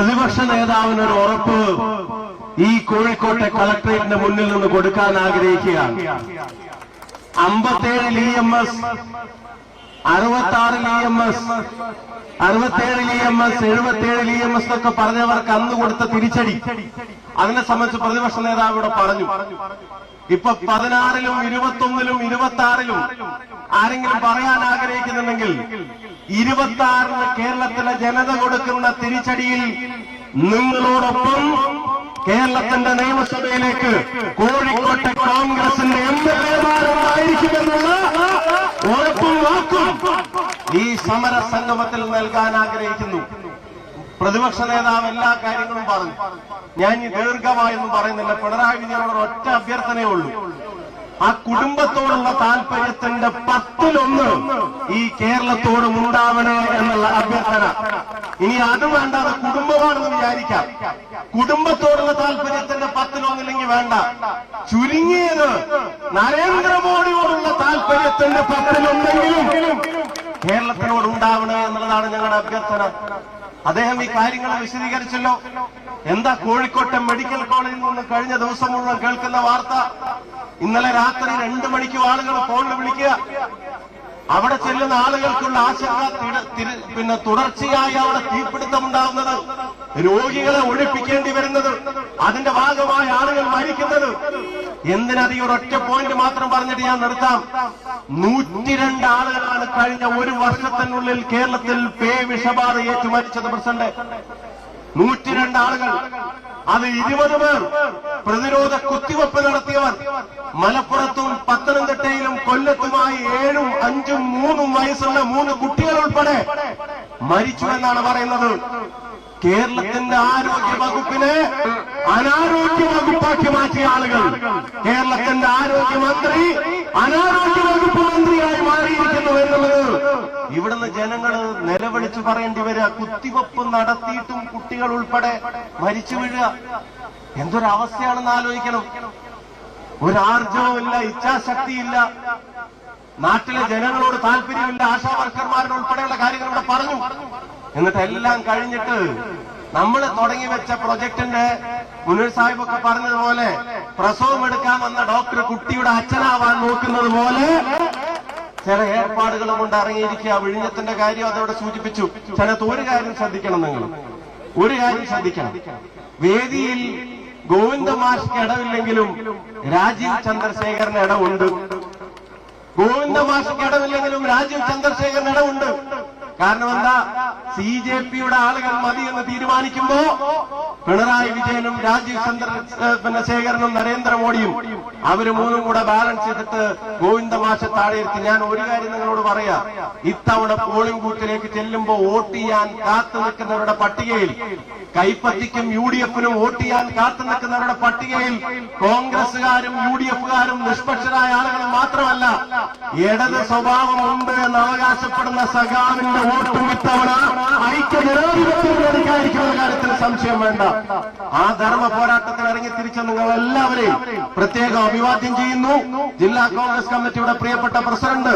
പ്രതിപക്ഷ നേതാവിനൊരു ഉറപ്പ് ഈ കോഴിക്കോട്ടെ കളക്ടറേറ്റിന്റെ മുന്നിൽ നിന്ന് കൊടുക്കാൻ ആഗ്രഹിക്കുകയാണ്. അമ്പത്തേഴിൽ ഇ എം എസ് അറുപത്തി ഇ എം എസ് അറുപത്തേഴിൽ ഇ എം എസ് എഴുപത്തേഴിൽ ഇ എം എസ് എന്നൊക്കെ പറഞ്ഞവർക്ക് അന്ന് കൊടുത്ത തിരിച്ചടി. അതിനെ സംബന്ധിച്ച് പ്രതിപക്ഷ നേതാവ് ഇവിടെ പറഞ്ഞു. ഇപ്പൊ പതിനാറിലും ഇരുപത്തൊന്നിലും ഇരുപത്തി ആറിലും ആരെങ്കിലും പറയാൻ ആഗ്രഹിക്കുന്നുണ്ടെങ്കിൽ ഇരുപത്തി ആറിന് കേരളത്തിലെ ജനത കൊടുക്കുന്ന തിരിച്ചടിയിൽ നിങ്ങളോടൊപ്പം കേരളത്തിന്റെ നിയമസഭയിലേക്ക് കോഴിക്കോട്ടെ കോൺഗ്രസിന്റെ എം എൽ എമാരുണ്ടായിരിക്കുമെന്നുള്ള ഉറപ്പും വാക്കും ഈ സമര സംഗമത്തിൽ നൽകാൻ ആഗ്രഹിക്കുന്നു. പ്രതിപക്ഷ നേതാവ് എല്ലാ കാര്യങ്ങളും പറഞ്ഞു. ഞാൻ ഈ ദീർഘമായൊന്നും പറയുന്നില്ല. പിണറായി വിജയനോട് ഒറ്റ അഭ്യർത്ഥനയേ ഉള്ളൂ. ആ കുടുംബത്തോടുള്ള താല്പര്യത്തിന്റെ പത്തിലൊന്ന് ഈ കേരളത്തോടും ഉണ്ടാവണേ എന്നുള്ള അഭ്യർത്ഥന. ഇനി അത് വേണ്ട അത് കുടുംബമാണെന്ന് വിചാരിക്കാം. കുടുംബത്തോടുള്ള താല്പര്യത്തിന്റെ പത്തിലൊന്നില്ലെങ്കിൽ വേണ്ട. ചുരുങ്ങിയത് നരേന്ദ്രമോദിയോടുള്ള താല്പര്യത്തിന്റെ പത്തിലൊന്നെങ്കിലും കേരളത്തിനോട് ഉണ്ടാവണേ എന്നുള്ളതാണ് ഞങ്ങളുടെ അഭ്യർത്ഥന. അദ്ദേഹം ഈ കാര്യങ്ങൾ വിശദീകരിച്ചല്ലോ. എന്താ കോഴിക്കോട്ടെ മെഡിക്കൽ കോളേജിൽ നിന്ന് കഴിഞ്ഞ ദിവസം മുഴുവൻ കേൾക്കുന്ന വാർത്ത? ഇന്നലെ രാത്രി രണ്ടു മണിക്ക് ആളുകൾ ഫോണിൽ വിളിക്കുക. അവിടെ ചെല്ലുന്ന ആളുകൾക്കുള്ള ആശങ്ക പിന്നെ തുടർച്ചയായി അവിടെ തീപിടുത്തം ഉണ്ടാവുന്നത് രോഗികളെ ഒഴിപ്പിക്കേണ്ടി വരുന്നത്. അതിന്റെ ഭാഗമായി ആളുകൾ മരിക്കുന്നത്. എന്തിനത് ഈ ഒരൊറ്റ പോയിന്റ് മാത്രം പറഞ്ഞിട്ട് ഞാൻ നിർത്താം? നൂറ്റിരണ്ട് ആളുകളാണ് കഴിഞ്ഞ ഒരു വർഷത്തിനുള്ളിൽ കേരളത്തിൽ പേ വിഷബാധ ഏറ്റു മരിച്ചത് പ്രസിഡന്റ്. നൂറ്റിരണ്ട് ആളുകൾ. അത് ഇരുപത് പേർ പ്രതിരോധ കുത്തിവെപ്പ് നടത്തിയവർ. മലപ്പുറത്തും ഏഴും അഞ്ചും മൂന്നും വയസ്സുള്ള മൂന്ന് കുട്ടികൾ ഉൾപ്പെടെ മരിച്ചു എന്നാണ് പറയുന്നത്. കേരളത്തിന്റെ ആരോഗ്യ വകുപ്പിനെ അനാരോഗ്യ വകുപ്പാക്കി മാറ്റിയ ആളുകൾ. കേരളത്തിന്റെ ആരോഗ്യമന്ത്രി അനാരോഗ്യ വകുപ്പ് മന്ത്രിയായി മാറിയിരിക്കുന്നു എന്നുള്ളത് ഇവിടുന്ന് ജനങ്ങൾ നിലവിളിച്ചു പറയേണ്ടി വരിക. കുത്തിവെപ്പ് നടത്തിയിട്ടും കുട്ടികൾ ഉൾപ്പെടെ മരിച്ചു വീഴുക. എന്തൊരവസ്ഥയാണെന്ന് ആലോചിക്കണം. ഒരു ഇല്ല ഇച്ഛാശക്തിയില്ല. നാട്ടിലെ ജനങ്ങളോട് താല്പര്യമില്ല ആശാ വർക്കർമാരുടെ ഉൾപ്പെടെയുള്ള കാര്യങ്ങൾ ഇവിടെ പറഞ്ഞു. എന്നിട്ട് എല്ലാം കഴിഞ്ഞിട്ട് നമ്മൾ തുടങ്ങി വെച്ച പ്രൊജക്ടിന്റെ മുനീർ സാഹിബൊക്കെ പറഞ്ഞതുപോലെ പ്രസവം എടുക്കാൻ വന്ന ഡോക്ടർ കുട്ടിയുടെ അച്ഛനാവാൻ നോക്കുന്നത് പോലെ ചില ഏർപ്പാടുകളും കൊണ്ട് ഇറങ്ങിയിരിക്കുക. വിഴിഞ്ഞത്തിന്റെ കാര്യം അതവിടെ സൂചിപ്പിച്ചു. ചിലത്ത് ഒരു കാര്യം ശ്രദ്ധിക്കണം നിങ്ങൾ. ഒരു കാര്യം ശ്രദ്ധിക്കണം. വേദിയിൽ ഗോവിന്ദ മാഷ്ക്ക് ഇടവില്ലെങ്കിലും രാജീവ് ചന്ദ്രശേഖരന് ഇടമുണ്ട് ഗോവിന്ദ മാഷിക്ക് ഇടമില്ലെങ്കിലും രാജീവ് ചന്ദ്രശേഖരൻ ഇടമുണ്ട്. കാരണം എന്താ? സി ജെ പിയുടെ ആളുകൾ മതി എന്ന് തീരുമാനിക്കുമ്പോ പിണറായി വിജയനും രാജീവ് ചന്ദ്ര പിന്നെ ശേഖരനും നരേന്ദ്രമോദിയും അവർ മൂന്നും കൂടെ ബാലൻസ് ചെയ്തിട്ട് ഗോവിന്ദ മാഷ താഴെ ഞാൻ ഒരു കാര്യം നിങ്ങളോട് പറയാ. ഇത്തവണ പോളിംഗ് ബൂത്തിലേക്ക് ചെല്ലുമ്പോൾ വോട്ട് ചെയ്യാൻ കാത്തു നിൽക്കുന്നവരുടെ പട്ടികയിൽ കൈപ്പത്തിക്കും യു ഡി എഫിനും വോട്ട് ചെയ്യാൻ കാത്തു നിൽക്കുന്നവരുടെ പട്ടികയിൽ കോൺഗ്രസുകാരും യു ഡി എഫുകാരും നിഷ്പക്ഷരായ ആളുകൾ മാത്രമല്ല ഇടത് സ്വഭാവമുണ്ട് എന്ന് അവകാശപ്പെടുന്ന സഖാവിന്റെ വോട്ടും ഇത്തവണ ഐക്യ ഐക്യജനാധിപത്യത്തിലേക്കായിരിക്കുമെന്ന കാര്യത്തിൽ സംശയം വേണ്ട. ആ ധർമ്മ പോരാട്ടത്തിൽ ഇറങ്ങി തിരിച്ച നിങ്ങൾ എല്ലാവരെയും പ്രത്യേകം അഭിവാദ്യം ചെയ്യുന്നു. ജില്ലാ കോൺഗ്രസ് കമ്മിറ്റിയുടെ പ്രിയപ്പെട്ട പ്രസിഡന്റ്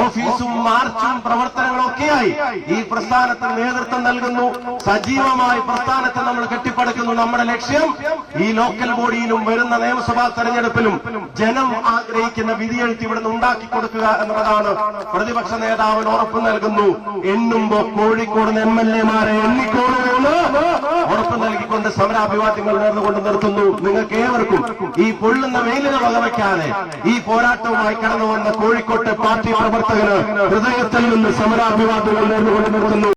ഓഫീസും മാർച്ചും പ്രവർത്തനങ്ങളും ഒക്കെയായി. ഈ പ്രസ്ഥാനത്തിന് നേതൃത്വം നൽകുന്നു. സജീവമായി പ്രസ്ഥാനത്തെ നമ്മൾ കെട്ടിപ്പടുക്കുന്നു. നമ്മുടെ ലക്ഷ്യം ഈ ലോക്കൽ ബോഡിയിലും വരുന്ന നിയമസഭാ തെരഞ്ഞെടുപ്പിലും ജനം ആഗ്രഹിക്കുന്ന വിധിയെഴുത്ത് ഇവിടുന്ന് ഉണ്ടാക്കി കൊടുക്കുക എന്നുള്ളതാണ്. പ്രതിപക്ഷ നേതാവിന് ഉറപ്പ് നൽകുന്നു. എണ്ണുമ്പോ കോഴിക്കോട് എം എൽ എമാരെ എണ്ണിക്കോളുമെന്ന് ഉറപ്പ് നൽകിക്കൊണ്ട് സമരാഭിവാദ്യങ്ങൾ നേർന്നുകൊണ്ട് നിർത്തുന്നു. നിങ്ങൾക്ക് ഏവർക്കും ഈ പൊള്ളുന്ന വെയിലിനെ വകവയ്ക്കാതെ ഈ പോരാട്ടവുമായി കടന്നു വന്ന കോഴിക്കോട്ടെ പാർട്ടി പ്രവർത്തകന് ഹൃദയത്തിൽ നിന്ന് സമരാഭിവാദ്യങ്ങൾ നേർന്നുകൊണ്ട് നിർത്തുന്നു